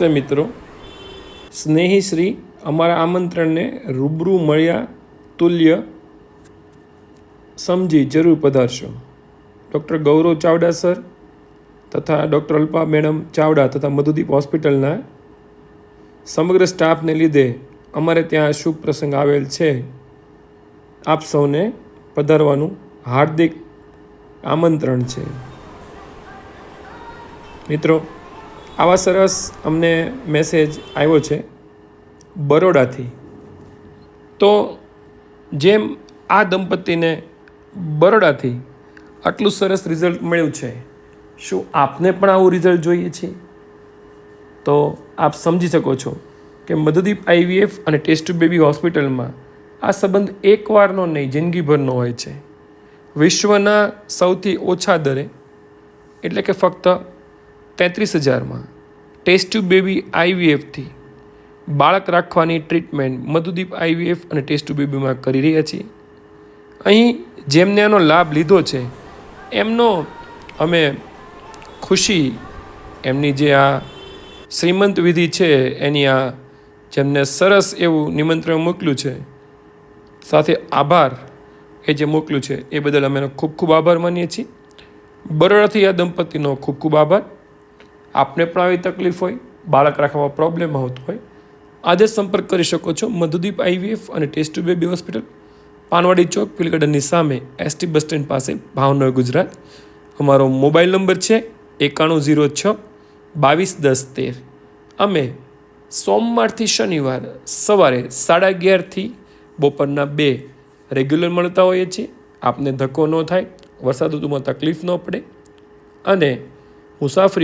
નમસ્તે મિત્રો. સ્નેહી શ્રી અમારા આમંત્રણને રૂબરૂ મળ્યા તુલ્ય સમજી જરૂર પધારશો. ડૉક્ટર ગૌરવ ચાવડા સર તથા ડૉક્ટર અલ્પા મેડમ ચાવડા તથા મધુદીપ હોસ્પિટલના સમગ્ર સ્ટાફને લીધે અમારે ત્યાં શુભ પ્રસંગ આવેલ છે. આપ સૌને પધારવાનું હાર્દિક આમંત્રણ છે. મિત્રો આવા સરસ અમને મેસેજ આવ્યો છે બરોડાથી. તો જેમ આ દંપતીને બરોડાથી આટલું સરસ રિઝલ્ટ મળ્યું છે, શું આપને પણ આવું રિઝલ્ટ જોઈએ છે? તો આપ સમજી શકો છો કે મધુદીપ આઈવીએફ અને ટેસ્ટ બેબી હોસ્પિટલમાં આ સંબંધ એકવારનો નહીં, જિંદગીભરનો હોય છે. વિશ્વના સૌથી ઓછા દરે, એટલે કે ફક્ત તેત્રીસ હજારમાં. ટેસ્ટ બેબી આઈવીએફથી બાળક રાખવાની ટ્રીટમેન્ટ મધુદીપ આઈવીએફ અને ટેસ્ટ બેબીમાં કરી રહ્યા છીએ. અહીં જેમને આનો લાભ લીધો છે, એમનો અમે ખુશી એમની જે આ શ્રીમંત વિધિ છે, એની આ જેમને સરસ એવું નિમંત્રણ મોકલ્યું છે, સાથે આભાર એ જે મોકલ્યું છે, એ બદલ અમે ખૂબ ખૂબ આભાર માનીએ છીએ. બરોડાથી આ દંપતીનો ખૂબ ખૂબ આભાર. આપને પણ આવી તકલીફ હોય, બાળક રાખવામાં પ્રોબ્લેમ આવતો હોય, આજે સંપર્ક કરી શકો છો મધુદીપ આઈવીએફ અને test baby hospital. Panwadi Chowk પિલગડનની સામે એસટી બસ સ્ટેન્ડ પાસે, ભાવનગર, ગુજરાત. અમારો મોબાઈલ નંબર છે એકાણું ઝીરો છ, બાવીસ દસ તેર. અમે સોમવારથી શનિવાર સવારે સાડા અગિયારથી બપોરના બે રેગ્યુલર મળતા હોઈએ છીએ. આપને ધક્કો ન થાય, વરસાદ ઋતુમાં તકલીફ ન પડે. અને મુસાફરી